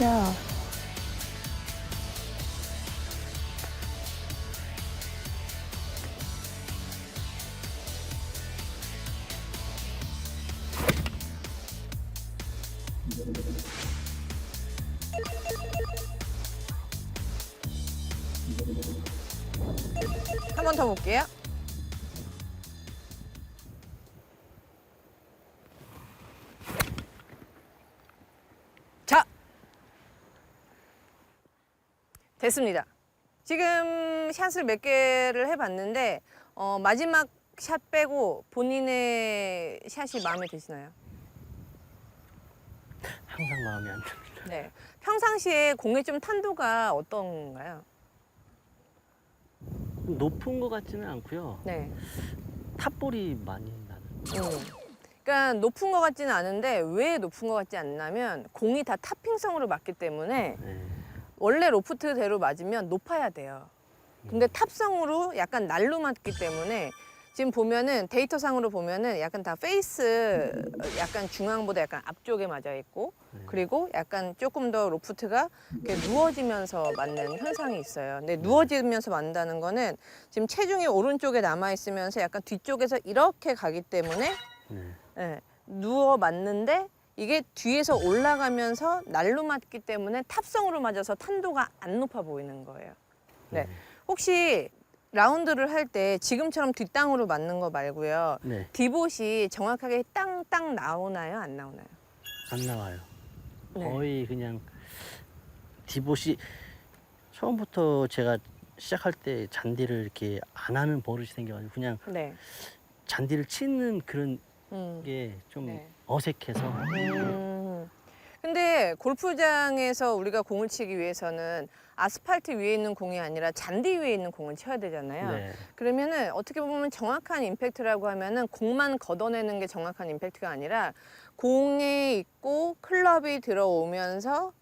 샤. 한번 더 볼게요. 됐습니다. 지금 샷을 몇 개를 해봤는데 어, 마지막 샷 빼고 본인의 샷이 마음에 드시나요? 항상 마음에 안 듭니다. 네. 평상시에 공의 좀 탄도가 어떤가요? 높은 것 같지는 않고요. 네. 탑볼이 많이 나는. 음. 그러니까 높은 것 같지는 않은데 왜 높은 것 같지 않냐면 공이 다 탑핑성으로 맞기 때문에 네. 원래 로프트대로 맞으면 높아야 돼요. 근데 탑성으로 약간 날로 맞기 때문에 지금 보면은 데이터상으로 보면은 약간 다 페이스 약간 중앙보다 약간 앞쪽에 맞아 있고 네. 그리고 약간 조금 더 로프트가 이렇게 누워지면서 맞는 현상이 있어요. 근데 누워지면서 맞는다는 거는 지금 체중이 오른쪽에 남아 있으면서 약간 뒤쪽에서 이렇게 가기 때문에 네. 예, 누워 맞는데 이게 뒤에서 올라가면서 날로 맞기 때문에 탑성으로 맞아서 탄도가 안 높아 보이는 거예요. 네. 혹시 라운드를 할 때 지금처럼 뒷땅으로 맞는 거 말고요. 네. 디봇이 정확하게 땅땅 나오나요? 안 나오나요? 안 나와요. 네. 거의 그냥 디봇이 처음부터 제가 시작할 때 잔디를 이렇게 안 하는 버릇이 생겨가지고 그냥 네. 잔디를 치는 그런 음. 게좀 네. 어색해서 음. 근데 골프장에서 우리가 공을 치기 위해서는 아스팔트 위에 있는 공이 아니라 잔디 위에 있는 공을 쳐야 되잖아요. 네. 그러면은 어떻게 보면 정확한 임팩트라고 하면은 공만 걷어내는 게 정확한 임팩트가 아니라 공에 있고 클럽이 들어오면서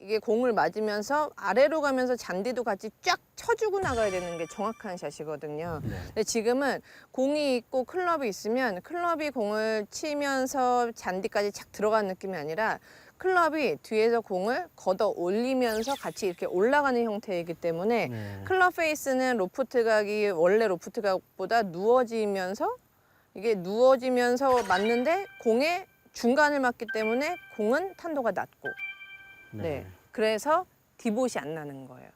이게 공을 맞으면서 아래로 가면서 잔디도 같이 쫙 쳐주고 나가야 되는 게 정확한 샷이거든요. 네. 근데 지금은 공이 있고 클럽이 있으면 클럽이 공을 치면서 잔디까지 착 들어가는 느낌이 아니라 클럽이 뒤에서 공을 걷어 올리면서 같이 이렇게 올라가는 형태이기 때문에 네. 클럽 페이스는 로프트 각이 원래 로프트 각보다 누워지면서 이게 누워지면서 맞는데 공의 중간을 맞기 때문에 공은 탄도가 낮고 네. 그래서 디봇이 안 나는 거예요.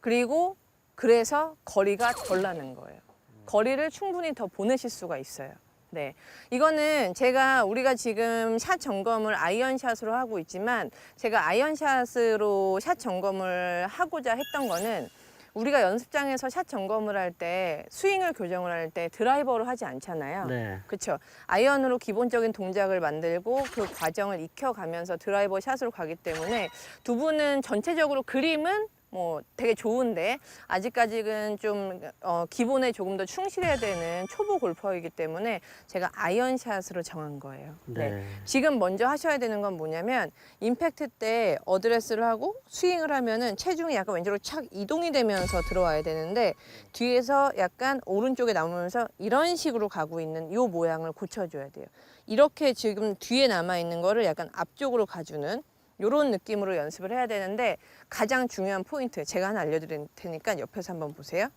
그리고 그래서 거리가 덜 나는 거예요. 거리를 충분히 더 보내실 수가 있어요. 네. 이거는 제가 우리가 지금 샷 점검을 아이언샷으로 하고 있지만 제가 아이언샷으로 샷 점검을 하고자 했던 거는 우리가 연습장에서 샷 점검을 할 때 스윙을 교정을 할 때 드라이버로 하지 않잖아요. 네. 그렇죠. 아이언으로 기본적인 동작을 만들고 그 과정을 익혀가면서 드라이버 샷으로 가기 때문에 두 분은 전체적으로 그림은 뭐 되게 좋은데 아직까지는 좀 어, 기본에 조금 더 충실해야 되는 초보 골퍼이기 때문에 제가 아이언샷으로 정한 거예요. 네. 지금 먼저 하셔야 되는 건 뭐냐면 임팩트 때 어드레스를 하고 스윙을 하면은 체중이 약간 왼쪽으로 착 이동이 되면서 들어와야 되는데 뒤에서 약간 오른쪽에 남으면서 이런 식으로 가고 있는 요 모양을 고쳐줘야 돼요. 이렇게 지금 뒤에 남아 있는 거를 약간 앞쪽으로 가주는 요런 느낌으로 연습을 해야 되는데 가장 중요한 포인트 제가 하나 알려드릴 테니까 옆에서 한번 보세요.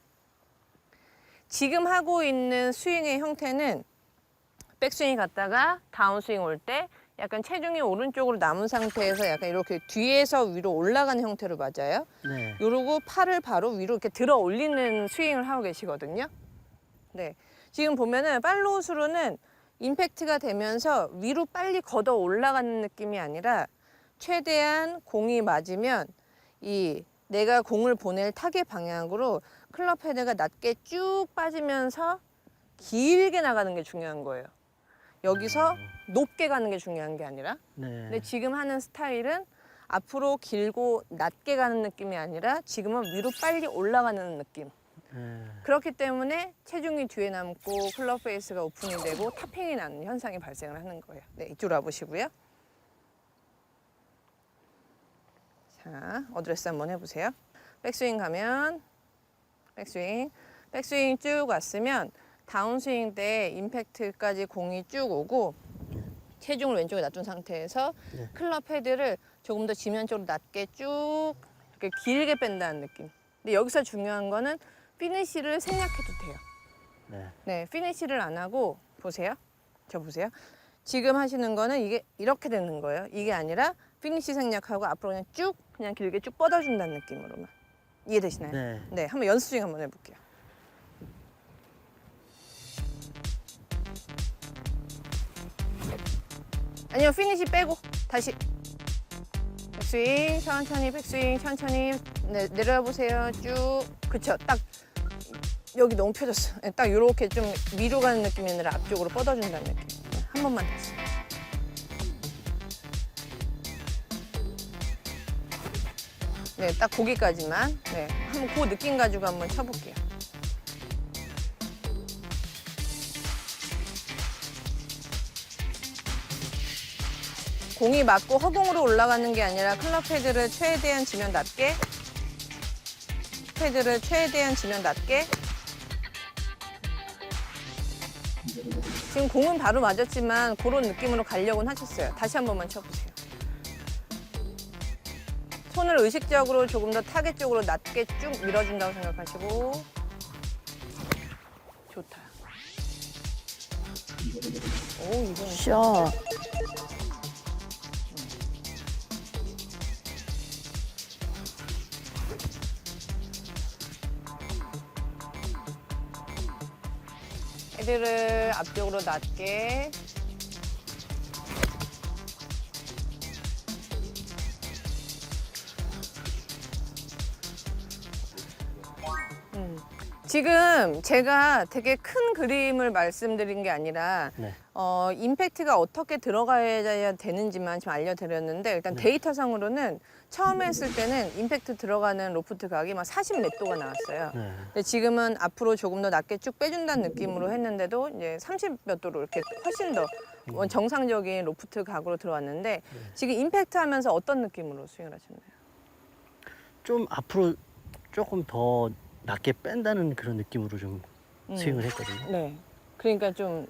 지금 하고 있는 스윙의 형태는 백스윙이 갔다가 다운스윙 올 때 약간 체중이 오른쪽으로 남은 상태에서 약간 이렇게 뒤에서 위로 올라가는 형태로 맞아요. 네. 요러고 팔을 바로 위로 이렇게 들어 올리는 스윙을 하고 계시거든요. 네. 지금 보면은 팔로우스루는 임팩트가 되면서 위로 빨리 걷어 올라가는 느낌이 아니라 최대한 공이 맞으면 이 내가 공을 보낼 타겟 방향으로 클럽 헤드가 낮게 쭉 빠지면서 길게 나가는 게 중요한 거예요. 여기서 높게 가는 게 중요한 게 아니라 네. 근데 지금 하는 스타일은 앞으로 길고 낮게 가는 느낌이 아니라 지금은 위로 빨리 올라가는 느낌. 네. 그렇기 때문에 체중이 뒤에 남고 클럽 페이스가 오픈이 되고 탑핑이 나는 현상이 발생을 하는 거예요. 네, 이쪽으로 와보시고요. 자, 어드레스 한번 해보세요. 백스윙 가면 백스윙, 백스윙 쭉 왔으면 다운스윙 때 임팩트까지 공이 쭉 오고 체중을 왼쪽에 놔둔 상태에서 네. 클럽 헤드를 조금 더 지면적으로 낮게 쭉 이렇게 길게 뺀다는 느낌. 근데 여기서 중요한 거는 피니쉬를 생략해도 돼요. 네. 네, 피니쉬를 안 하고 보세요. 저 보세요. 지금 하시는 거는 이게 이렇게 되는 거예요. 이게 아니라 피니쉬 생략하고 앞으로 그냥 쭉 그냥 길게 쭉 뻗어준다는 느낌으로만 이해되시나요? 네. 네, 한번 연습 중에 한번 해볼게요. 아니요, 피니시 빼고 다시 백스윙 천천히 백스윙 천천히 네, 내려와 보세요. 쭉 그쵸, 딱 여기 너무 펴졌어. 네, 딱 이렇게 좀 위로 가는 느낌이 아니라 앞쪽으로 뻗어준다는 느낌. 네, 한 번만 다시. 네, 딱 거기까지만. 네, 한번 그 느낌 가지고 한번 쳐볼게요. 공이 맞고 허공으로 올라가는 게 아니라 클럽 헤드를 최대한 지면 낮게 헤드를 최대한 지면 낮게 지금 공은 바로 맞았지만 그런 느낌으로 가려고는 하셨어요. 다시 한 번만 쳐보세요. 손을 의식적으로 조금 더 타겟 쪽으로 낮게 쭉 밀어준다고 생각하시고 좋다. 오 이거 샷. 헤드를 앞쪽으로 낮게 지금 제가 되게 큰 그림을 말씀드린 게 아니라 네. 어, 임팩트가 어떻게 들어가야 되는지만 좀 알려드렸는데 일단 네. 데이터상으로는 처음에 했을 때는 임팩트 들어가는 로프트 각이 막 40 몇 도가 나왔어요. 네. 근데 지금은 앞으로 조금 더 낮게 쭉 빼준다는 느낌으로 했는데도 이제 30 몇 도로 이렇게 훨씬 더 음. 정상적인 로프트 각으로 들어왔는데 네. 지금 임팩트 하면서 어떤 느낌으로 스윙을 하셨나요? 좀 앞으로 조금 더 낮게 뺀다는 그런 느낌으로 좀 음. 스윙을 했거든요. 네. 그러니까 좀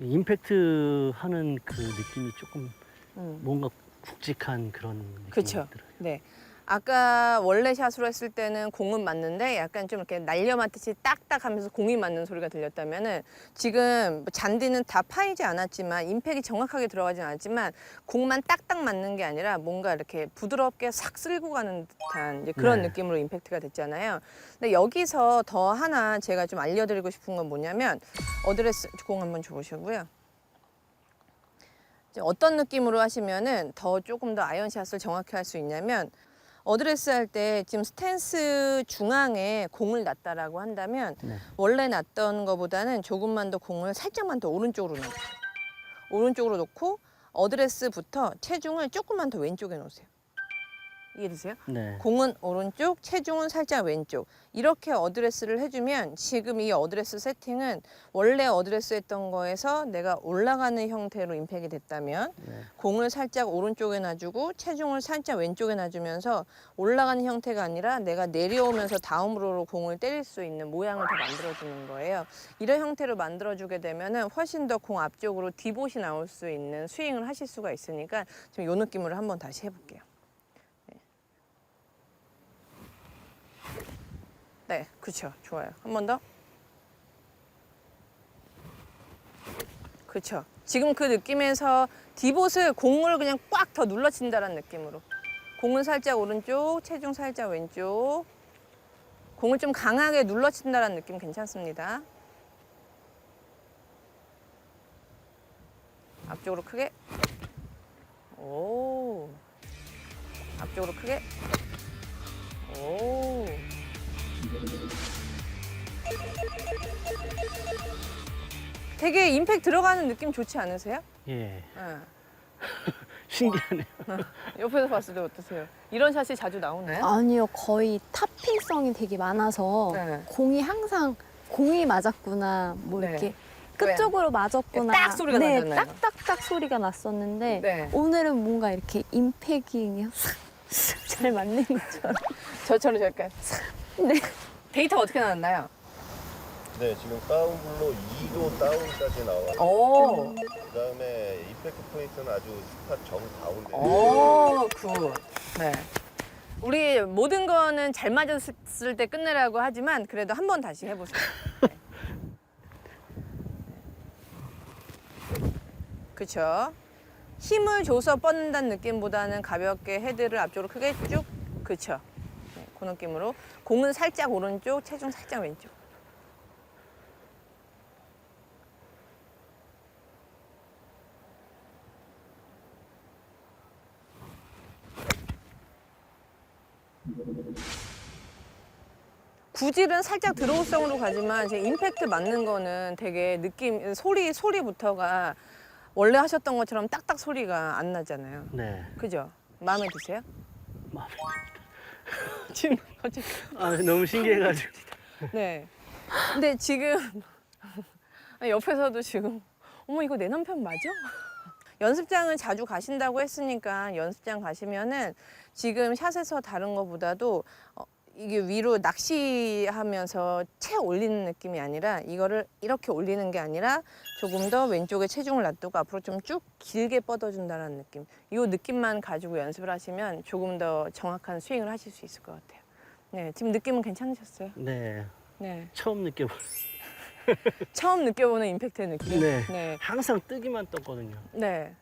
임팩트 하는 그 느낌이 조금 음. 뭔가 굵직한 그런 느낌이 그쵸. 들어요. 네. 아까 원래 샷으로 했을 때는 공은 맞는데 약간 좀 이렇게 날려 맞듯이 딱딱 하면서 공이 맞는 소리가 들렸다면은 지금 뭐 잔디는 다 파이지 않았지만 임팩이 정확하게 들어가진 않았지만 공만 딱딱 맞는 게 아니라 뭔가 이렇게 부드럽게 싹 쓸고 가는 듯한 그런 네. 느낌으로 임팩트가 됐잖아요. 근데 여기서 더 하나 제가 좀 알려드리고 싶은 건 뭐냐면 어드레스 공 한번 줘보시고요. 어떤 느낌으로 하시면은 더 조금 더 아이언샷을 정확히 할 수 있냐면 어드레스 할 때 지금 스탠스 중앙에 공을 놨다라고 한다면 네. 원래 놨던 것보다는 조금만 더 공을 살짝만 더 오른쪽으로 놓으세요. 오른쪽으로 놓고 어드레스부터 체중을 조금만 더 왼쪽에 놓으세요. 이해되세요? 네. 공은 오른쪽, 체중은 살짝 왼쪽. 이렇게 어드레스를 해주면 지금 이 어드레스 세팅은 원래 어드레스 했던 거에서 내가 올라가는 형태로 임팩이 됐다면 네. 공을 살짝 오른쪽에 놔주고 체중을 살짝 왼쪽에 놔주면서 올라가는 형태가 아니라 내가 내려오면서 다음으로 공을 때릴 수 있는 모양을 더 만들어주는 거예요. 이런 형태로 만들어주게 되면은 훨씬 더 공 앞쪽으로 디봇이 나올 수 있는 스윙을 하실 수가 있으니까 지금 이 느낌으로 한번 다시 해볼게요. 네, 그렇죠. 좋아요. 한 번 더. 그렇죠. 지금 그 느낌에서 디봇을 공을 그냥 꽉 더 눌러친다는 느낌으로. 공은 살짝 오른쪽, 체중 살짝 왼쪽. 공을 좀 강하게 눌러친다는 느낌 괜찮습니다. 앞쪽으로 크게. 오. 앞쪽으로 크게. 오. 되게 임팩 들어가는 느낌 좋지 않으세요? 예. 예. 신기하네요. 옆에서 봤을 때 어떠세요? 이런 샷이 자주 나오나요? 아니요, 거의 탑핑성이 되게 많아서 네. 공이 항상 공이 맞았구나, 뭐 네. 이렇게 끝쪽으로 맞았구나. 딱 소리가 네, 나잖아요. 딱딱딱 소리가 났었는데 네. 오늘은 뭔가 이렇게 임팩이 그냥 싹잘 맞는 것처럼. 저처럼 약간 네. 데이터가 어떻게 나왔나요? 네, 지금 다운블로 2도 다운까지 나와. 오, 그다음에 임팩트 포인트는 아주 스팟 정 가운데. 오, 굿. 네. 우리 모든 거는 잘 맞았을 때 끝내라고 하지만 그래도 한 번 다시 해보세요. 네. 그쵸. 힘을 줘서 뻗는다는 느낌보다는 가볍게 헤드를 앞쪽으로 크게 쭉. 그쵸. 네, 그 느낌으로. 공은 살짝 오른쪽, 체중 살짝 왼쪽. 구질은 살짝 드로우성으로 가지만 제 임팩트 맞는 거는 되게 느낌 소리 소리부터가 원래 하셨던 것처럼 딱딱 소리가 안 나잖아요. 네. 그죠? 마음에 드세요? 마음에 지금 갑자기 아, 너무 신기해가지고. 네. 근데 지금 아니, 옆에서도 지금 어머 이거 내 남편 맞아? 연습장은 자주 가신다고 했으니까 연습장 가시면은 지금 샷에서 다른 거보다도 어, 이게 위로 낚시하면서 채 올리는 느낌이 아니라 이거를 이렇게 올리는 게 아니라 조금 더 왼쪽에 체중을 놔두고 앞으로 좀 쭉 길게 뻗어준다는 느낌. 이 느낌만 가지고 연습을 하시면 조금 더 정확한 스윙을 하실 수 있을 것 같아요. 네, 지금 느낌은 괜찮으셨어요? 네. 네. 처음 느껴보. 처음 느껴보는 임팩트의 느낌. 네. 네. 항상 뜨기만 떴거든요. 네.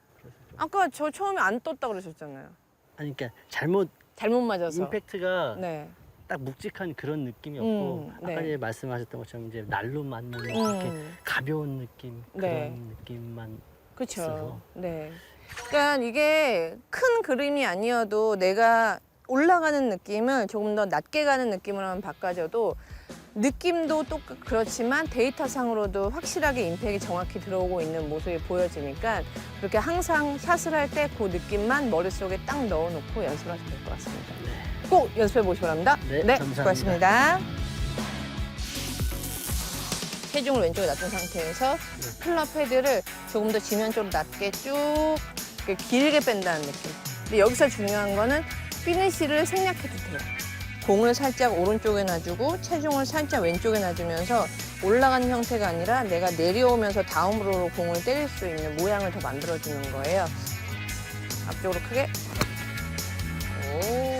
아까 저 처음에 안 떴다 그러셨잖아요. 아니, 그러니까 잘못 잘못 맞아서. 임팩트가 네. 딱 묵직한 그런 느낌이 없고 음, 아까 네. 이제 말씀하셨던 것처럼 이제 날로 맞는 이렇게 음. 가벼운 느낌 그런 네. 느낌만 그렇죠. 있어서. 네. 그러니까 이게 큰 그림이 아니어도 내가 올라가는 느낌을 조금 더 낮게 가는 느낌으로 한번 바꿔줘도 느낌도 또 그- 그렇지만 데이터상으로도 확실하게 임팩이 정확히 들어오고 있는 모습이 보여지니까 그렇게 항상 샷을 할 때 그 느낌만 머릿속에 딱 넣어놓고 연습을 하시면 될 것 같습니다. 꼭 연습해 보시기 바랍니다. 네, 감사합니다. 수고하셨습니다. 체중을 왼쪽에 놔둔 상태에서 네. 클럽 헤드를 조금 더 지면쪽으로 낮게 쭉 이렇게 길게 뺀다는 느낌. 근데 여기서 중요한 거는 피니시를 생략해도 돼요. 공을 살짝 오른쪽에 놔주고 체중을 살짝 왼쪽에 놔주면서 올라가는 형태가 아니라 내가 내려오면서 다운으로 공을 때릴 수 있는 모양을 더 만들어주는 거예요. 앞쪽으로 크게. 오.